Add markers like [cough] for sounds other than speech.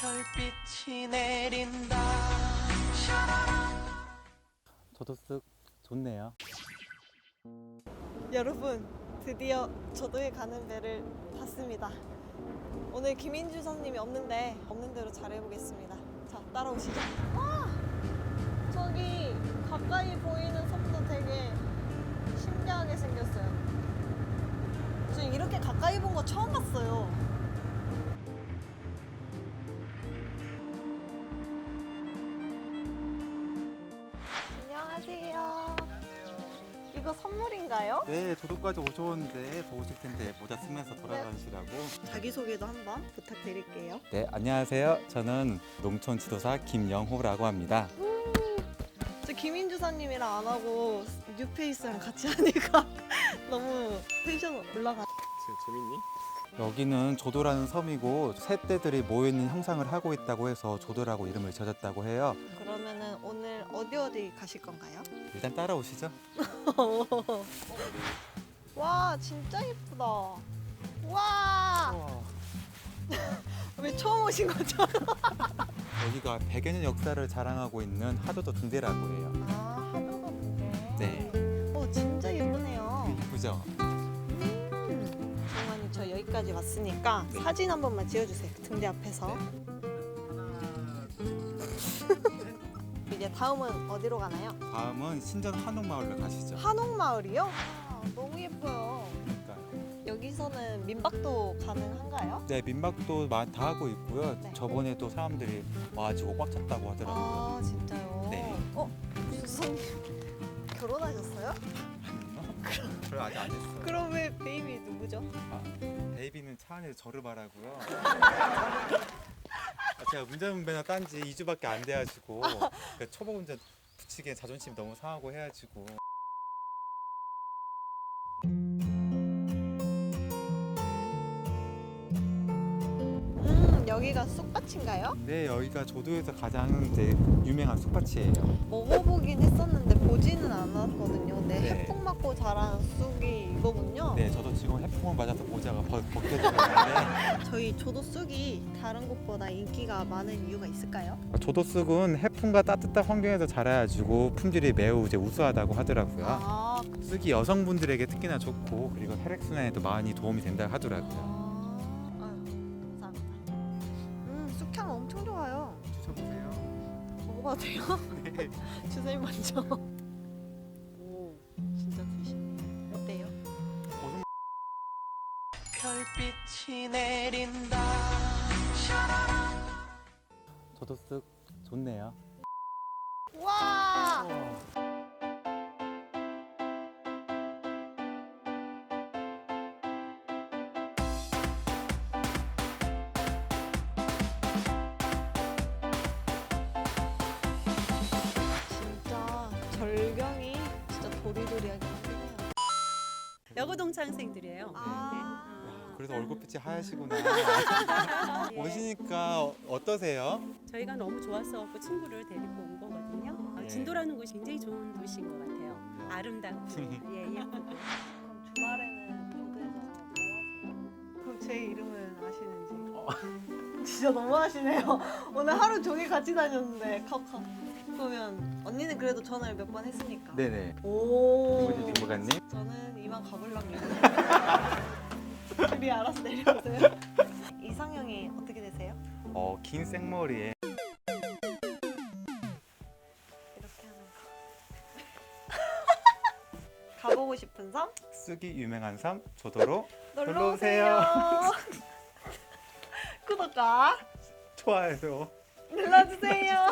별빛이 내린다 저도 쓱 좋네요. 여러분 드디어 저도에 가는 배를 탔습니다. 오늘 김인주 선님이 없는데 없는 대로 잘 해보겠습니다. 자 따라오시죠. 와 저기 가까이 보이는 섬도 되게 신기하게 생겼어요. 저 이렇게 가까이 본 거 처음 봤어요. 이거 선물인가요? 네, 도도까지 오셨는데 더우실 텐데 모자 쓰면서 돌아다니시라고. 자기소개도 한번 부탁드릴게요. 네, 안녕하세요. 저는 농촌 지도사 김영호라고 합니다. 저 김인주사님이랑 안 하고 뉴페이스랑 같이 하니까 [laughs] 너무 텐션 올라가. 재밌니? 여기는 조도라는 섬이고 새떼들이 모여있는 형상을 하고 있다고 해서 조도라고 이름을 지어졌다고 해요. 그러면은 오늘 어디 어디 가실 건가요? 일단 따라오시죠. [laughs] 와 진짜 예쁘다. 와. [laughs] 왜 처음 오신 거죠? [laughs] 여기가 100여 년 역사를 자랑하고 있는 하도도 등대라고 해요. 아 하도가. 네, 오 진짜 예쁘네요. 이쁘죠? 음. 정만이 저 여기까지 왔으니까 사진 한 번만 찍어주세요. 등대 앞에서. 이제 다음은 어디로 가나요? 다음은 신전 한옥마을로 가시죠. 한옥마을이요? 아, 너무 예뻐요. 그러니까요. 여기서는 민박도 가능한가요? 네, 민박도 마- 다 하고 있고요. 네. 저번에 또 사람들이 와가지고 꽉 찼다고 하더라고요. 아 진짜요? 네. 어? 유수님 [laughs] 결혼하셨어요? 저 아직 안 했어요. 그럼 왜 베이비 누구죠? 아, 베이비는 차 안에서 저를 말하고요. [laughs] 아, 제가 운전면허 딴지 2주밖에 안 돼가지고 그 초보 운전 붙이기엔 자존심 너무 상하고 해가지고 음 여기가 쑥밭인가요? 네 여기가 조도에서 가장 이제 유명한 쑥밭이에요. 먹어보긴 했었는데 보지는 않았거든요. 근데 네. 해풍 맞고 자란 이거군요. 지금 해풍을 맞아서 모자가 벗, 벗겨졌는데 [laughs] 저희 조도 쑥이 다른 곳보다 인기가 많은 이유가 있을까요? 조도 쑥은 해풍과 따뜻한 환경에서 자라가지고 품질이 매우 이제 우수하다고 하더라고요. 아, 쑥이 여성분들에게 특히나 좋고 그리고 혈액순환에도 많이 도움이 된다 하더라고요. 아, 아유, 감사합니다. 음, 쑥향 엄청 좋아요. 드셔보세요. 먹어봐도 돼요? [laughs] 네. [laughs] 주사위 먼저. 별빛이 내린다 저도 쓱 좋네요. 와! 진짜 절경이 진짜 도리도리하게 하네요. 여고동창 학생들이에요. 아. 그래서 얼굴빛이 하얘시구나. [laughs] 오시니까 어- 어떠세요? 저희가 너무 좋았어 갖고 친구를 데리고 온 거거든요. 어, 네. 진도라는 곳이 굉장히 좋은 도시인 것 같아요. 아름답고 [laughs] 예, 예쁘고. 그럼 주말에는 조도에서 뭐 하세요? 그럼 제 이름은 아시는지? [laughs] 진짜 너무하시네요. 오늘 하루 종일 같이 다녔는데 컵컵. 그러면 언니는 그래도 전화를 몇 번 했으니까. 네네. 오. 누구지 누구가님? 저는 이만 가볼랑요. 둘이 알아서 내려오세요. [laughs] 이상형이 어떻게 되세요? 어, 긴 생머리에 이렇게 하는 거. [laughs] 가보고 싶은 섬? 쑥이 유명한 섬 조도로 [laughs] 놀러 오세요. 오세요. 구독과 좋아요. 눌러주세요.